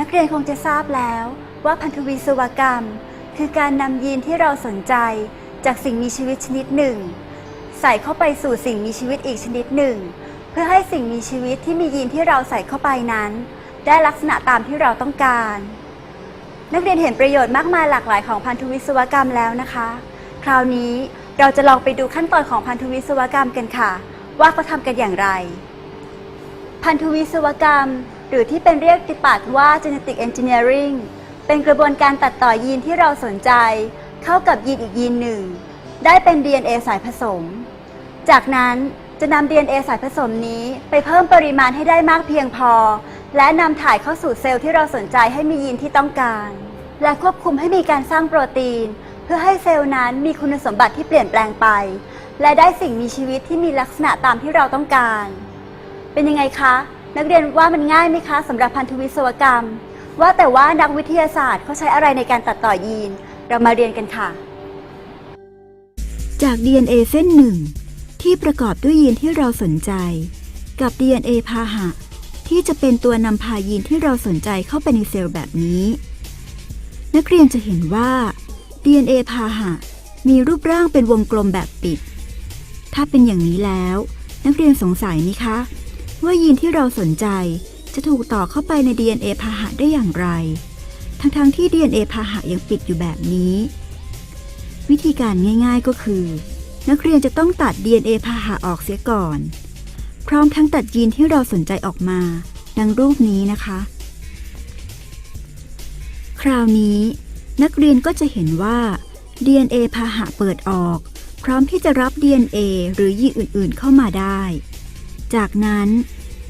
นักเรียนคงจะทราบแล้วว่าพันธวิศวกรรม คือการนำยีนที่เราสนใจจากสิ่งมีชีวิตชนิดหนึ่ง ใส่เข้าไปสู่สิ่งมีชีวิตอีกชนิดหนึ่ง เพื่อให้สิ่งมีชีวิตที่มียีนที่เราใส่เข้าไปนั้น ได้ลักษณะตามที่เราต้องการ นักเรียนเห็นประโยชน์มากมายหลากหลายของพันธุวิศวกรรมแล้วนะคะ คราวนี้เราจะลองไปดูขั้นตอนของพันธุวิศวกรรมกันค่ะ ว่าเขาทำกันอย่างไร พันธุวิศวกรรม หรือที่เป็นเรียกติดปากว่า genetic engineering เป็นกระบวนการตัดต่อยีนที่เราสนใจ เข้ากับยีนอีกยีนหนึ่ง ได้เป็น DNA สายผสม จากนั้นจะนำ DNA สายผสมนี้ไปเพิ่มปริมาณให้ได้มากเพียงพอ และนำถ่ายเข้าสู่เซลล์ที่เราสนใจให้มียีนที่ต้องการ และควบคุมให้มีการสร้างโปรตีน เพื่อให้เซลล์นั้นมีคุณสมบัติที่เปลี่ยนแปลงไป และได้สิ่งมีชีวิตที่มีลักษณะตามที่เราต้องการ เป็นยังไงคะ นักเรียนว่ามันง่ายไหมคะสำหรับพันธุวิศวกรรม ว่าแต่ว่านักวิทยาศาสตร์เขาใช้อะไรในการตัดต่อยีน เรามาเรียนกันค่ะ จาก DNA เส้นหนึ่ง ที่ประกอบด้วยยีนที่เราสนใจ กับ DNA พาหะ ที่จะเป็นตัวนำพายีนที่เราสนใจเข้าไปในเซลล์แบบนี้ นักเรียนจะเห็นว่า DNA พาหะ มีรูปร่างเป็นวงกลมแบบปิด ถ้าเป็นอย่างนี้แล้ว นักเรียนสงสัยไหมคะ ว่ายีนที่เราสนใจจะถูกต่อเข้าไปใน DNA พาหะได้อย่างไร ทั้งๆที่ DNA พาหะยังปิดอยู่แบบนี้ วิธีการง่าย ๆก็คือ นักเรียนจะต้องตัด DNA พาหะออกเสียก่อน พร้อมทั้งตัดยีนที่เราสนใจออกมา ดังรูปนี้นะคะ คราวนี้ นักเรียนก็จะเห็นว่า DNA พาหะเปิดออก พร้อมที่จะรับ DNA หรือยีนอื่น ๆ เข้ามาได้ จากนั้น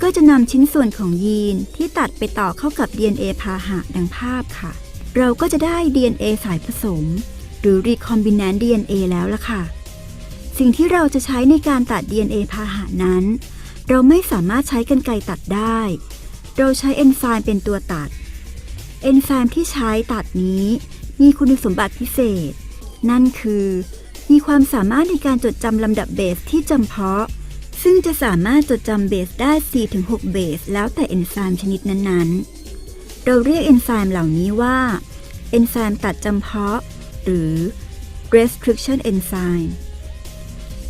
ก็จะนำชิ้นส่วนของยีนที่ตัดไปต่อเข้ากับ DNA พาหะดังภาพค่ะ เราก็จะได้ DNA สายผสม หรือ recombinant DNA แล้วล่ะค่ะ สิ่งที่เราจะใช้ในการตัด DNA พาหะนั้น เราไม่สามารถใช้กรรไกรตัดได้ เราใช้เอนไซม์เป็นตัวตัด เอนไซม์ที่ใช้ตัดนี้มีคุณสมบัติพิเศษ นั่นคือ มีความสามารถในการจดจำลำดับเบสที่จำเพาะ ซึ่งจะสามารถจดจำเบสได้ 4-6 เบส แล้วแต่เอนไซม์ชนิดนั้นๆ เราเรียกเอนไซม์เหล่านี้ว่าเอนไซม์ตัดจำเพาะ หรือ restriction enzyme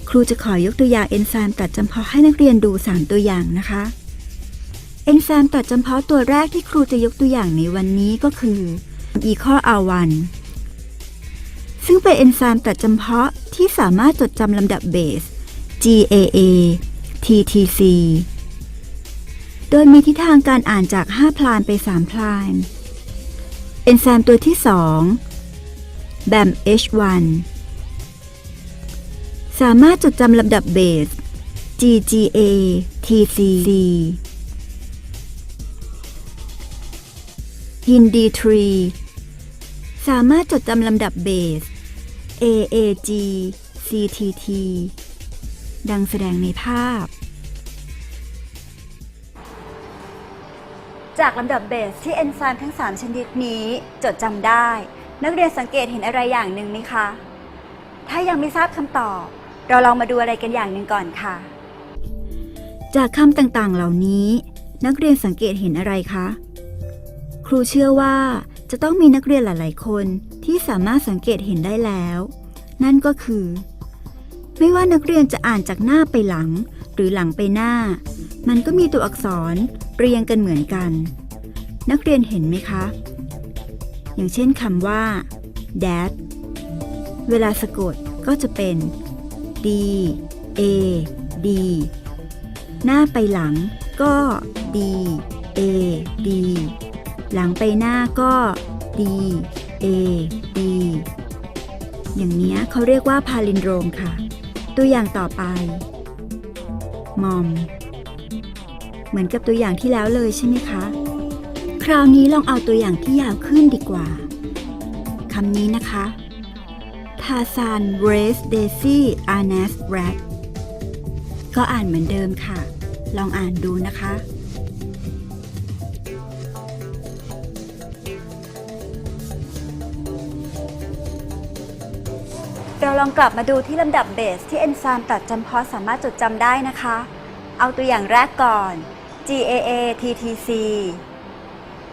ครูจะขอยกตัวอย่างเอนไซม์ตัดจำเพาะให้นักเรียนดู 3 ตัวอย่างนะคะ เอนไซม์ตัดจำเพาะตัวแรกที่ครูจะยกตัวอย่างในวันนี้ก็คือ e c o R1 ซึ่งเป็นเอนไซม์ตัดจำเพาะที่สามารถจดจำลำดับเบส GAA TTC โดยมีทิศทางการอ่านจาก 5 พลานไป 3 พลาน เอนไซม์ตัวที่ 2 BAM H1 สามารถจดจำลำดับเบส GGA TCC ยิน D3 สามารถจดจำลำดับเบส AAG CTT ดังแสดงในภาพ จากลำดับเบสที่เอนไซม์ทั้ง 3 ชนิดนี้จดจำได้ นักเรียนสังเกตเห็นอะไรอย่างหนึ่งไหมคะ ถ้ายังไม่ทราบคำตอบ เราลองมาดูอะไรกันอย่างหนึ่งก่อนค่ะ จากคำต่างๆเหล่านี้ นักเรียนสังเกตเห็นอะไรคะ ครูเชื่อว่าจะต้องมีนักเรียนหลาย ๆ คนที่สามารถสังเกตเห็นได้แล้ว นั่นก็คือ ไม่ว่านักเรียนจะอ่านจากหน้าไปหลัง หรือหลังไปหน้า มันก็มีตัวอักษรเรียงกันเหมือนกัน นักเรียนเห็นไหมคะ อย่างเช่นคำว่า dad เวลาสะกดก็จะเป็น d a d หน้าไปหลังก็ D A D หลังไปหน้าก็ D A D อย่างนี้เขาเรียกว่าพาลินโดรมค่ะ ตัวอย่างต่อไป มอม เหมือนกับตัวอย่างที่แล้วเลยใช่ไหมคะ คราวนี้ลองเอาตัวอย่างที่ยาวขึ้นดีกว่า คำนี้นะคะทาซานเรสเดซี่อาร์เนสแรดก็อ่านเหมือนเดิมค่ะ ลองอ่านดูนะคะ เราลองกลับมาดูที่ลำดับเบสที่เอนไซม์ตัดจำเพาะสามารถจดจำได้นะคะ เอาตัวอย่างแรกก่อน GAA TTC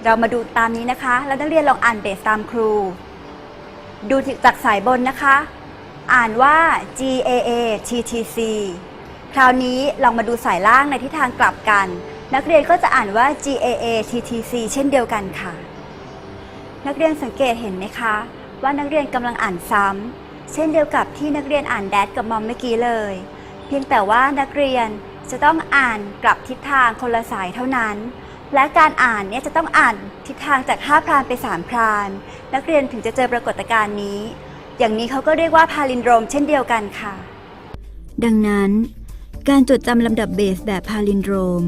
เรามาดูตามนี้นะคะ แล้วนักเรียนลองอ่านเบสตามครู ดูจากสายบนนะคะ อ่านว่า G A A T T C คราวนี้ลองมาดูสายล่างในทิศทางกลับกัน นักเรียนก็จะอ่านว่า G A A T T C เช่นเดียวกันค่ะ นักเรียนสังเกตเห็นไหมคะ ว่านักเรียนกำลังอ่านซ้ำ เช่นเดียวกับที่นักเรียนอ่านแดดกับมอมเมื่อกี้เลย เพียงแต่ว่านักเรียนจะต้องอ่านกลับทิศทางคนละสายเท่านั้น และการอ่านเนี่ยจะต้องอ่านทิศทางจาก 5 พรานไป 3 พราน นักเรียนถึงจะเจอปรากฏการณ์นี้ อย่างนี้เขาก็เรียกว่าพาลินโดรมเช่นเดียวกันค่ะ ดังนั้น การจดจำลำดับเบสแบบพาลินโดรม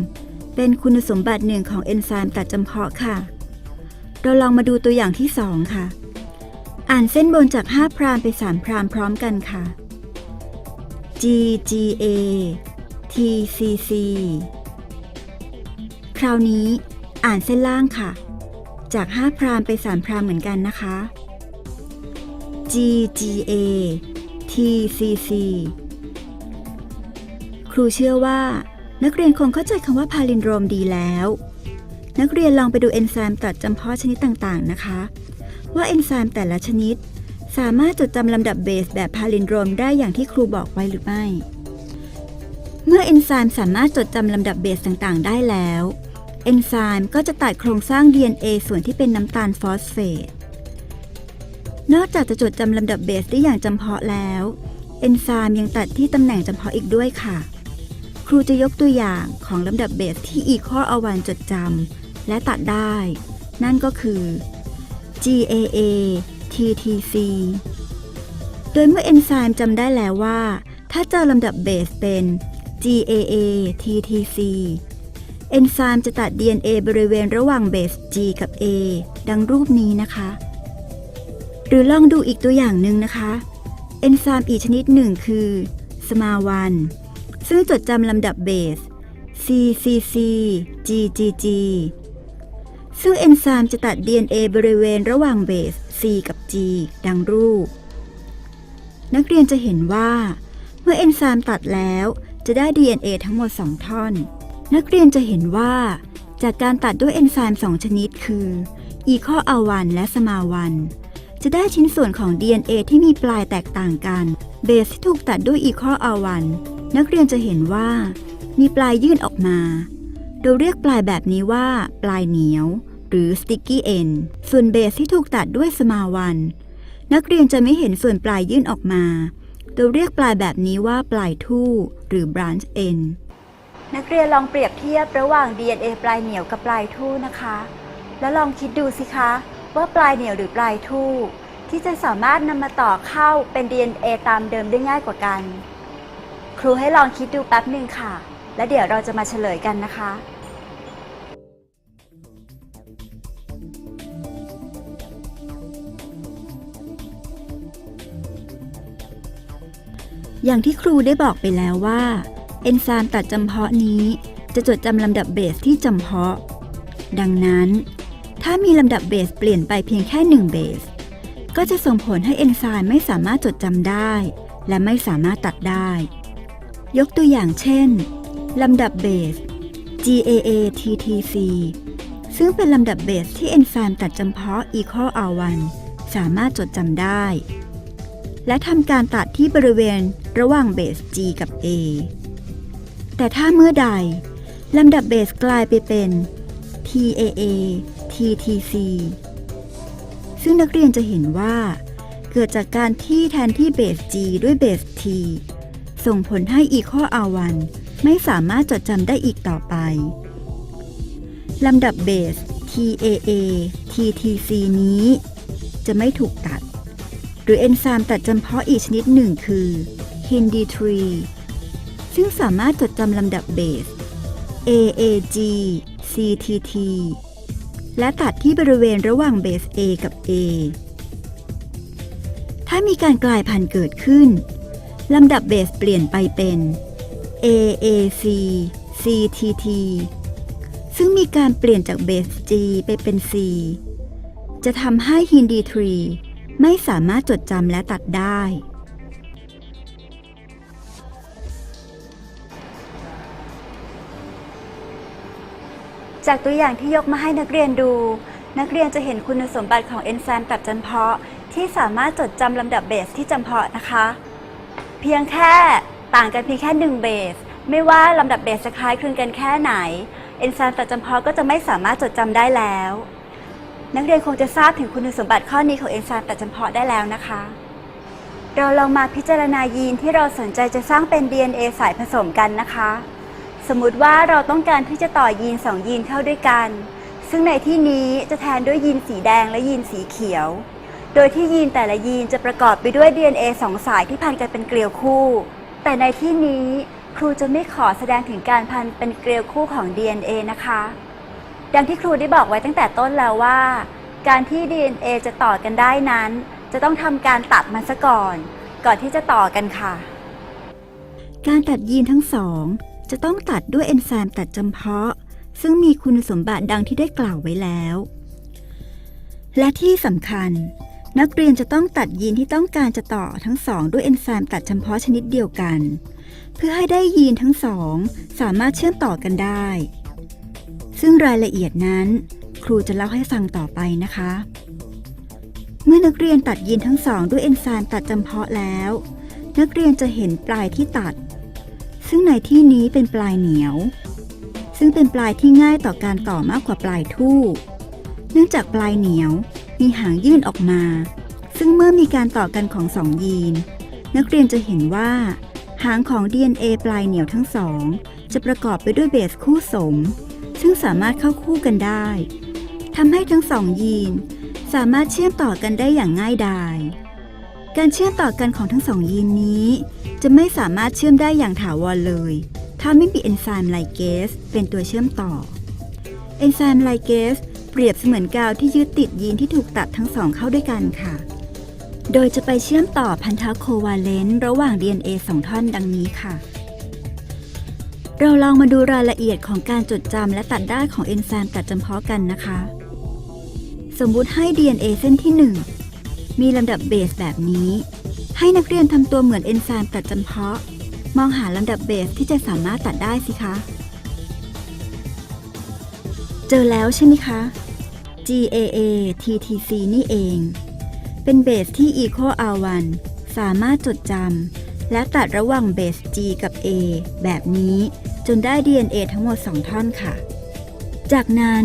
เป็นคุณสมบัติหนึ่งของเอนไซม์ตัดจำเพาะค่ะ เราลองมาดูตัวอย่างที่ 2 ค่ะ อ่านเส้นบนจาก 5 พรามไป 3 พรามพร้อมกันค่ะ G G A T C C คราวนี้อ่านเส้นล่างค่ะ จาก 5 พรามไป 3 พรามเหมือนกันนะคะ G G A T C C ครูเชื่อว่า นักเรียนคงเข้าใจคำว่าพาลินโดรมดีแล้ว นักเรียนลองไปดูเอนไซม์ตัดจำเพาะชนิดต่างๆนะคะ ว่าเอนไซม์แต่ละชนิด สามารถจดจำลำดับเบสแบบพาลินโดรมได้อย่างที่ครูบอกไว้หรือไม่ เมื่อเอนไซม์สามารถจดจำลำดับเบสต่างๆ ได้แล้วเอนไซม์ก็จะตัดโครงสร้าง DNA ส่วนที่เป็นน้ำตาลฟอสเฟต นอกจากจะจดจำลำดับเบสได้อย่างจำเพาะแล้ว เอนไซม์ยังตัดที่ตำแหน่งจำเพาะอีกด้วยค่ะ ครูจะยกตัวอย่างของลำดับเบสที่อีข้ออวันจดจำและตัดได้ นั่นก็คือ GAA TTC โดยเมื่อเอนไซม์จำได้แล้วว่า ถ้าเจอลำดับเบสเป็น GAA TTC เอนไซม์จะตัด DNA บริเวณระหว่างเบส G กับ A ดังรูปนี้นะคะ หรือลองดูอีกตัวอย่างหนึ่งนะคะ เอนไซม์อีกชนิดหนึ่งคือ SMA1 ซึ่งจดจำลำดับเบส CCC GGG ซึ่งเอนไซม์จะตัด DNA บริเวณระหว่างเบส C กับ G ดังรูป นักเรียนจะเห็นว่า เมื่อเอนไซม์ตัดแล้วจะได้ DNA ทั้งหมด 2 ท่อน นักเรียนจะเห็นว่า จากการตัดด้วยเอนไซม์ 2 ชนิดคือ e c o a 1และ SMA1 จะได้ชิ้นส่วนของ DNA ที่มีปลายแตกต่างกัน เบสที่ถูกตัดด้วย e c o a 1นักเรียนจะเห็นว่า มีปลายยื่นออกมา เราเรียกปลายแบบนี้ว่า ปลายเหนียว หรือ sticky end ส่วนเบสที่ถูกตัดด้วย SMA1 นักเรียนจะไม่เห็นส่วนปลายยื่นออกมาเราเรียกปลายแบบนี้ว่าปลายทู่ หรือ branch end นักเรียนลองเปรียบเทียบระหว่าง DNA ปลายเหนียวกับปลายทู่นะคะ แล้วลองคิดดูสิคะ ว่าปลายเหนียวหรือปลายทู่ ที่จะสามารถนำมาต่อเข้าเป็น DNA ตามเดิมได้ง่ายกว่ากัน ครูให้ลองคิดดูแป๊บหนึ่งค่ะ แล้วเดี๋ยวเราจะมาเฉลยกันนะคะ อย่างที่ครูได้บอกไปแล้วว่า เอนไซม์ตัดจำเพาะนี้จะจดจำลำดับเบสที่จำเพาะ ดังนั้น ถ้ามีลำดับเบสเปลี่ยนไปเพียงแค่1เบส ก็จะส่งผลให้เอนไซม์ไม่สามารถจดจำได้ และไม่สามารถตัดได้ ยกตัวอย่างเช่น ลำดับเบส GAA TTC ซึ่งเป็นลำดับเบสที่เอนไซม์ตัดจำเพาะ e c o R1 สามารถจดจำได้ และทำการตัดที่บริเวณ ระหว่างเบส G กับ A แต่ถ้าเมื่อใดลำดับเบสกลายไปเป็น TAA TTC ซึ่งนักเรียนจะเห็นว่า เกิดจากการที่แทนที่เบส G ด้วยเบส T ส่งผลให้ e c o R1 ไม่สามารถจดจำได้อีกต่อไป ลำดับเบส TAA TTC นี้ จะไม่ถูกตัด หรือเอนไซม์ตัดจำเพาะอีกชนิดหนึ่งคือ Hindi3 ซึ่งสามารถจดจำลำดับเบส AAG CTT และตัดที่บริเวณระหว่างเบส A กับ A ถ้ามีการกลายพันธุ์เกิดขึ้น ลำดับเบสเปลี่ยนไปเป็น AAC CTT ซึ่งมีการเปลี่ยนจากเบส G ไปเป็น C จะทำให้ Hindi3 ไม่สามารถจดจำและตัดได้ จากตัวอย่างที่ยกมาให้นักเรียนดู นักเรียนจะเห็นคุณสมบัติของเอนไซม์ตัดจำเพาะ ที่สามารถจดจำลำดับเบสที่จำเพาะนะคะ เพียงแค่ต่างกันเพียงแค่หนึ่งเบส ไม่ว่าลำดับเบสจะคล้ายคลึงกันแค่ไหน เอนไซม์ตัดจำเพาะก็จะไม่สามารถจดจำได้แล้ว นักเรียนคงจะทราบถึงคุณสมบัติข้อนี้ของเอนไซม์ตัดจำเพาะได้แล้วนะคะ เราลองมาพิจารณายีนที่เราสนใจจะสร้างเป็น DNA สายผสมกันนะคะ สมมุติว่าเราต้องการที่จะต่อยีน 2 ยีนเข้าด้วยกัน ซึ่งในที่นี้จะแทนด้วยยีนสีแดงและยีนสีเขียว โดยที่ยีนแต่ละยีนจะประกอบไปด้วย DNA สองสายที่พันกันเป็นเกลียวคู่ แต่ในที่นี้ครูจะไม่ขอแสดงถึงการพันเป็นเกลียวคู่ของ DNA นะคะ ดังที่ครูได้บอกไว้ตั้งแต่ต้นแล้วว่า การที่ DNA จะต่อกันได้นั้น จะต้องทำการตัดมันซะก่อน ก่อนที่จะต่อกันค่ะ การตัดยีนทั้งสอง จะต้องตัดด้วยเอนไซม์ตัดจำเพาะ ซึ่งมีคุณสมบัติดังที่ได้กล่าวไว้แล้ว และที่สำคัญ นักเรียนจะต้องตัดยีนที่ต้องการจะต่อทั้งสองด้วยเอนไซม์ตัดจำเพาะชนิดเดียวกัน เพื่อให้ได้ยีนทั้งสอง สามารถเชื่อมต่อกันได้ ซึ่งรายละเอียดนั้น ครูจะเล่าให้ฟังต่อไปนะคะ เมื่อนักเรียนตัดยีนทั้งสองด้วยเอนไซม์ตัดจำเพาะแล้วนักเรียนจะเห็นปลายที่ตัด ซึ่งในที่นี้เป็นปลายเหนียว ซึ่งเป็นปลายที่ง่ายต่อการต่อมากกว่าปลายทู่ เนื่องจากปลายเหนียวมีหางยื่นออกมา ซึ่งเมื่อมีการต่อกันของสองยีน นักเรียนจะเห็นว่า หางของ DNA ปลายเหนียวทั้งสอง จะประกอบไปด้วยเบสคู่สม ซึ่งสามารถเข้าคู่กันได้ทำให้ทั้งสองยีน สามารถเชื่อมต่อกันได้อย่างง่ายดาย การเชื่อมต่อกันของทั้งสองยีนนี้ จะไม่สามารถเชื่อมได้อย่างถาวรเลย ถ้าไม่มีเอนไซม์ไลเกสเป็นตัวเชื่อมต่อ เอนไซม์ไลเกสเปรียบเสมือนกาวที่ยึดติดยีนที่ถูกตัดทั้งสองเข้าด้วยกันค่ะ โดยจะไปเชื่อมต่อพันธะโควาเลนต์ระหว่าง DNA สองท่อนดังนี้ค่ะ เราลองมาดูรายละเอียดของการจดจำและตัดได้ของเอนไซม์ตัดจำเพาะกันนะคะ สมมุติให้ DNA เส้นที่ 1 มีลำดับเบสแบบนี้ ให้นักเรียนทำตัวเหมือนเอนไซม์ตัดจำเพาะ มองหาลำดับเบสที่จะสามารถตัดได้สิคะ เจอแล้วใช่ไหมคะ GAA TTC นี่เอง เป็นเบสที่ Eco R1 สามารถจดจำและตัดระหว่างเบส G กับ A แบบนี้ จนได้ DNA ทั้งหมด 2 ท่อนค่ะ จากนั้น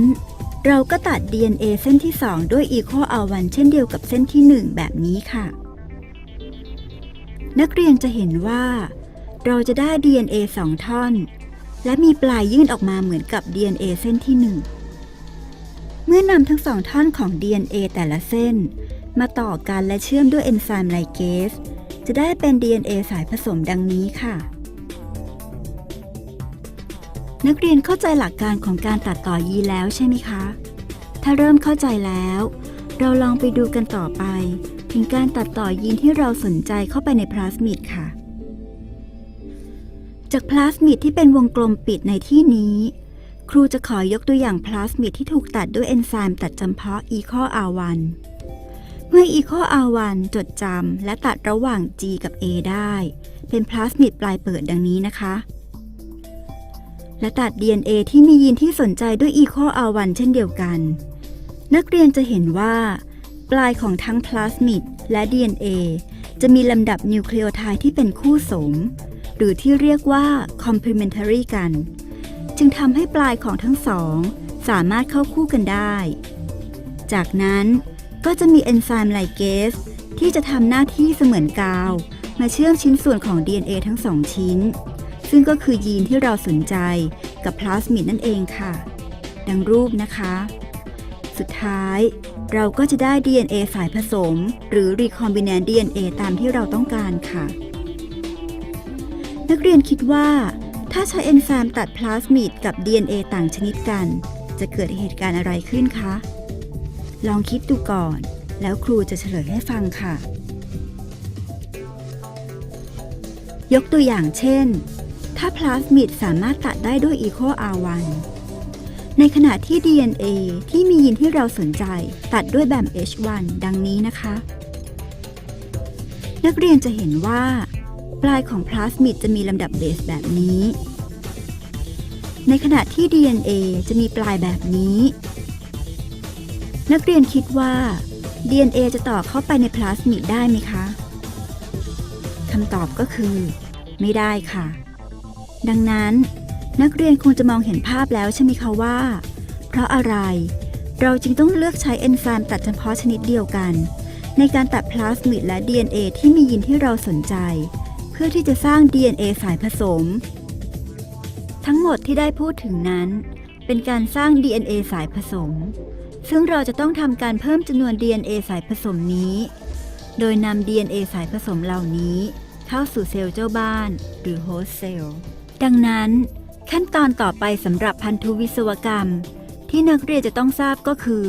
เราก็ตัด DNA เส้นที่ 2 ด้วย Eco R1 เช่นเดียวกับเส้นที่ 1 แบบนี้ค่ะ นักเรียนจะเห็นว่า เราจะได้ DNA 2 ท่อน และมีปลายยื่นออกมาเหมือนกับ DNA เส้นที่ 1 เมื่อนำทั้งสองท่อนของ DNA แต่ละเส้น มาต่อกันและเชื่อมด้วยเอนไซม์ไลเกสจะได้เป็น DNA สายผสมดังนี้ค่ะ นักเรียนเข้าใจหลักการของการตัดต่อยีแล้วใช่ไหมคะ ถ้าเริ่มเข้าใจแล้ว เราลองไปดูกันต่อไป ถึงการตัดต่อยีนที่เราสนใจเข้าไปในพลาสมิดค่ะ จากพลาสมิดที่เป็นวงกลมปิดในที่นี้ ครูจะขอยกตัวอย่างพลาสมิดที่ถูกตัดด้วยเอนไซม์ตัดจำเพาะ e c o R1 เมื่อ e c o R1 จดจำและตัดระหว่าง G กับ A ได้ เป็นพลาสมิดปลายเปิดดังนี้นะคะ และตัด DNA ที่มียีนที่สนใจด้วย e c o R1 เช่นเดียวกัน นักเรียนจะเห็นว่า ปลายของทั้งพลาสมิดและ DNA จะมีลำดับนิวเคลียอไทด์ที่เป็นคู่สม หรือที่เรียกว่า complementary กัน จึงทำให้ปลายของทั้งสอง สามารถเข้าคู่กันได้ จากนั้นก็จะมีเอนไซม์ไลเกสที่จะทำหน้าที่เสมือนกาว มาเชื่อมชิ้นส่วนของ DNA ทั้งสองชิ้น ซึ่งก็คือยีนที่เราสนใจกับพลาสมิดนั่นเองค่ะ ดังรูปนะคะ สุดท้าย เราก็จะได้ DNA สายผสม หรือ recombinant DNA ตามที่เราต้องการค่ะ นักเรียนคิดว่า ถ้าใช้เอนไซม์ตัดพลาสมิดกับ DNA ต่างชนิดกัน จะเกิดเหตุการณ์อะไรขึ้นคะ ลองคิดดูก่อน แล้วครูจะเฉลยให้ฟังค่ะยกตัวอย่างเช่น ถ้าพลาสมิดสามารถตัดได้ด้วย e c o R1 ในขณะที่ DNA ที่มียีนที่เราสนใจตัดด้วยแบบ H1 ดังนี้นะคะ นักเรียนจะเห็นว่า ปลายของพลาสมิดจะมีลำดับเบสแบบนี้ ในขณะที่ DNA จะมีปลายแบบนี้ นักเรียนคิดว่า DNA จะต่อเข้าไปในพลาสมิดได้ไหมคะคำตอบก็คือ ไม่ได้ค่ะ ดังนั้น นักเรียนคงจะมองเห็นภาพแล้วใช่ไหมคะว่า เพราะอะไร เราจึงต้องเลือกใช้เอนไซม์ตัดเฉพาะชนิดเดียวกัน ในการตัดพลาสมิดและ DNA ที่มียีนที่เราสนใจ เพื่อที่จะสร้าง DNA สายผสม ทั้งหมดที่ได้พูดถึงนั้น เป็นการสร้าง DNA สายผสม ซึ่งเราจะต้องทำการเพิ่มจำนวน DNA สายผสมนี้ โดยนำ DNA สายผสมเหล่านี้เข้าสู่เซลล์เจ้าบ้านหรือโฮสต์เซลล์ ดังนั้นขั้นตอนต่อไปสำหรับพันธุวิศวกรรม ที่นักเรียนจะต้องทราบก็คือ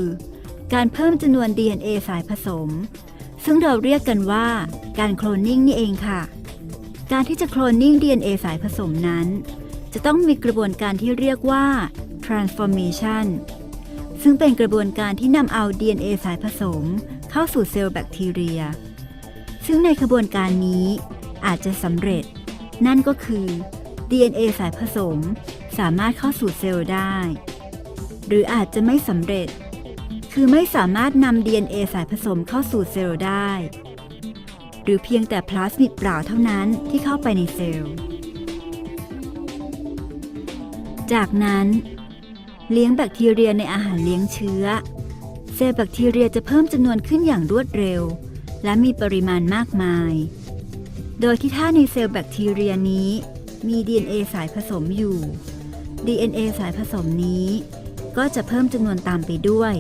การเพิ่มจำนวน DNA สายผสม ซึ่งเราเรียกกันว่า การโคลนนิ่งนี่เองค่ะ การที่จะโคลนนิ่ง DNA สายผสมนั้น จะต้องมีกระบวนการที่เรียกว่า transformation ซึ่งเป็นกระบวนการที่นำเอา DNA สายผสม เข้าสู่เซลล์แบคทีเรีย ซึ่งในกระบวนการนี้อาจจะสำเร็จ นั่นก็คือ DNA สายผสม สามารถเข้าสู่เซลล์ได้ หรืออาจจะไม่สำเร็จ คือไม่สามารถนำ DNA สายผสมเข้าสู่เซลล์ได้ หรือเพียงแต่พลาสมิดเปล่าเท่านั้นที่เข้าไปในเซลล์ จากนั้น เลี้ยงแบคทีเรียในอาหารเลี้ยงเชื้อ เซลล์แบคทีเรียจะเพิ่มจำนวนขึ้นอย่างรวดเร็ว และมีปริมาณมากมาย โดยที่ถ้าในเซลล์แบคทีเรียนี้ มี DNA สายผสมอยู่ DNA สายผสมนี้ ก็จะเพิ่มจำนวนตามไปด้วย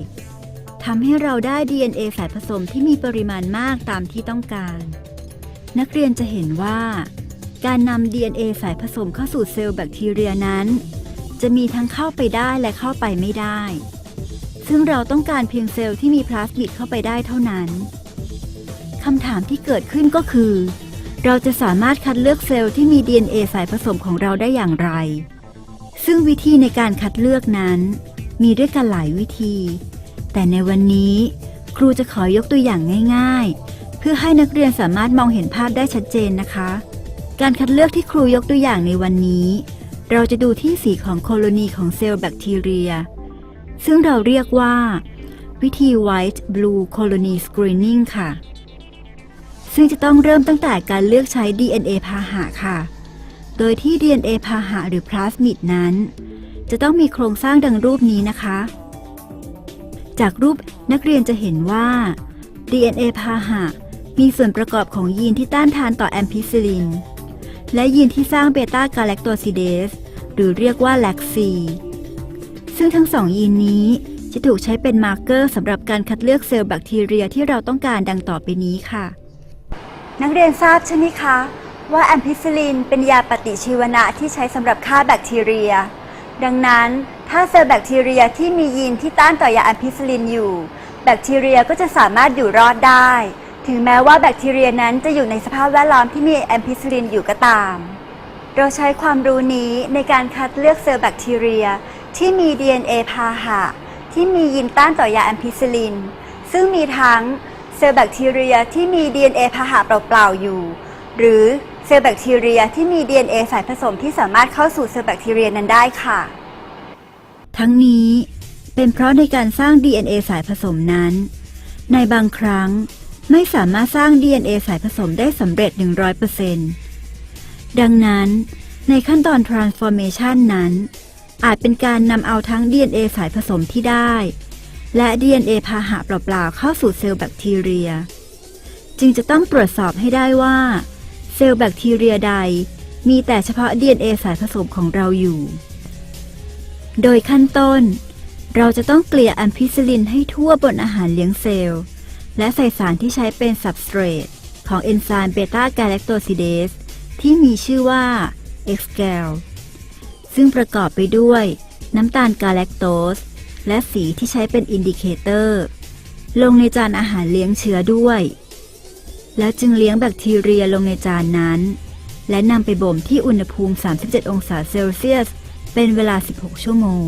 ทำให้เราได้ DNA สายผสมที่มีปริมาณมากตามที่ต้องการ นักเรียนจะเห็นว่า การนำ DNA สายผสมเข้าสู่เซลล์แบคทีเรียนั้น จะมีทั้งเข้าไปได้และเข้าไปไม่ได้ ซึ่งเราต้องการเพียงเซลล์ที่มีพลาสมิดเข้าไปได้เท่านั้นคำถามที่เกิดขึ้นก็คือ เราจะสามารถคัดเลือกเซลล์ที่มี DNA สายผสมของเราได้อย่างไร ซึ่งวิธีในการคัดเลือกนั้น มีด้วยกันหลายวิธี แต่ในวันนี้ ครูจะขอยกตัวอย่างง่าย ๆ เพื่อให้นักเรียนสามารถมองเห็นภาพได้ชัดเจนนะคะ การคัดเลือกที่ครูยกตัวอย่างในวันนี้ เราจะดูที่สีของโคโลนีของเซลล์แบคทีเรีย ซึ่งเราเรียกว่า วิธี White Blue Colony Screening ค่ะ ซึ่งจะต้องเริ่มตั้งแต่การเลือกใช้ DNA พาหะค่ะ โดยที่ DNA พาหะหรือพลาสมิดนั้น จะต้องมีโครงสร้างดังรูปนี้นะคะ จากรูปนักเรียนจะเห็นว่า DNA พาหะมีส่วนประกอบของยีนที่ต้านทานต่อแอมพิซิลิน และยีนที่สร้างเบต้ากาแลคโตซิเดสหรือเรียกว่าแลคซีซึ่งทั้งสองยีนนี้จะถูกใช้เป็นมาร์กเกอร์สำหรับการคัดเลือกเซลล์แบคทีเรียที่เราต้องการดังต่อไปนี้ค่ะ นักเรียนทราบใช่ไหมคะ ว่าแอมพิซิลินเป็นยาปฏิชีวนะที่ใช้สำหรับฆ่าแบคทีเรีย ดังนั้นถ้าเซลล์แบคทีเรียที่มียีนที่ต้านต่อยาแอมพิซิลินอยู่ แบคทีเรียก็จะสามารถอยู่รอดได้ ถึงแม้ว่าแบคทีเรียนั้นจะอยู่ในสภาพแวดล้อมที่มีแอมพิซิลินอยู่ก็ตาม เราใช้ความรู้นี้ในการคัดเลือกเซลล์แบคทีเรีย ที่มี DNA พาหะ ที่มียีนต้านต่อยาแอมพิซิลิน ซึ่งมีทั้ง เซลล์แบคทีเรียที่มี DNA พาหะเปล่าๆอยู่ หรือเซลล์แบคทีเรียที่มี DNA สายผสมที่สามารถเข้าสู่เซลล์แบคทีเรียนั้นได้ค่ะ ทั้งนี้เป็นเพราะในการสร้าง DNA สายผสมนั้น ในบางครั้งไม่สามารถสร้าง DNA สายผสมได้สำเร็จ 100%ดังนั้น ในขั้นตอน transformation นั้น อาจเป็นการนำเอาทั้ง DNA สายผสมที่ได้ และ DNA พาหะเปล่าๆเข้าสู่เซลล์แบคทีเรีย จึงจะต้องตรวจสอบให้ได้ว่า เซลล์แบคทีเรียใดมีแต่เฉพาะ DNA สายผสมของเราอยู่ โดยขั้นต้น เราจะต้องเกลี่ยแอมพิซิลินให้ทั่วบนอาหารเลี้ยงเซลล์ และใส่สารที่ใช้เป็นสับสเตรตของเอนไซม์เบต้ากาแลคโตซิเดสที่มีชื่อว่า x g a l ซึ่งประกอบไปด้วย น้ำตาลกาแลคโตส และสีที่ใช้เป็นอินดิเคเตอร์ ลงในจานอาหารเลี้ยงเชื้อด้วย แล้วจึงเลี้ยงแบคทีเรียลงในจานนั้น และนำไปบ่มที่อุณหภูมิ 37 องศาเซลเซียส เป็นเวลา 16 ชั่วโมง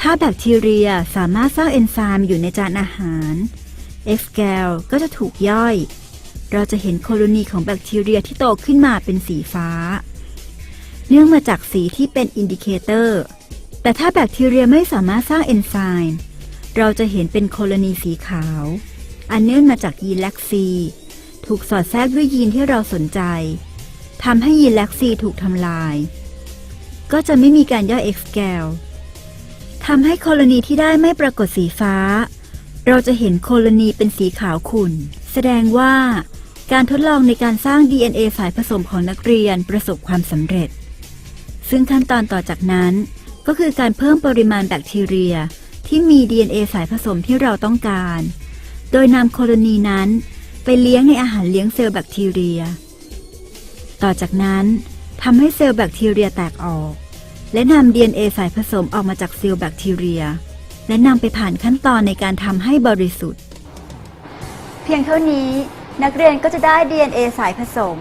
ถ้าแบคทีเรียสามารถสร้างเอนไซม์อยู่ในจานอาหาร x g a l ก็จะถูกย่อย เราจะเห็นโคโลนีของแบคทีเรียที่โตขึ้นมาเป็นสีฟ้า เนื่องมาจากสีที่เป็นอินดิเคเตอร์ แต่ถ้าแบคทีเรียไม่สามารถสร้างเอนไซม์เราจะเห็นเป็นโคโลนีสีขาว อันเนื่องมาจากยีนแลคซี ถูกสอดแทรกด้วยยีนที่เราสนใจทำให้ยีนแลคซีถูกทำลาย ก็จะไม่มีการย่อยเอ็กซ์แกลทำให้โคโลนีที่ได้ไม่ปรากฏสีฟ้า เราจะเห็นโคโลนีเป็นสีขาวขุ่น แสดงว่าการทดลองในการสร้าง DNA สายผสมของนักเรียนประสบความสำเร็จ ซึ่งขั้นตอนต่อจากนั้น ก็คือการเพิ่มปริมาณแบคทีเรีย ที่มี DNA สายผสมที่เราต้องการ โดยนำโคโลนีนั้นไปเลี้ยงในอาหารเลี้ยงเซลล์แบคทีเรีย ต่อจากนั้นทำให้เซลล์แบคทีเรียแตกออก และนำ DNA สายผสมออกมาจากเซลล์แบคทีเรีย และนำไปผ่านขั้นตอนในการทำให้บริสุทธิ์ เพียงเท่านี้นักเรียนก็จะได้ DNA สายผสม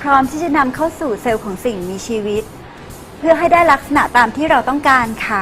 พร้อมที่จะนำเข้าสู่เซลล์ของสิ่งมีชีวิต เพื่อให้ได้ลักษณะตามที่เราต้องการค่ะ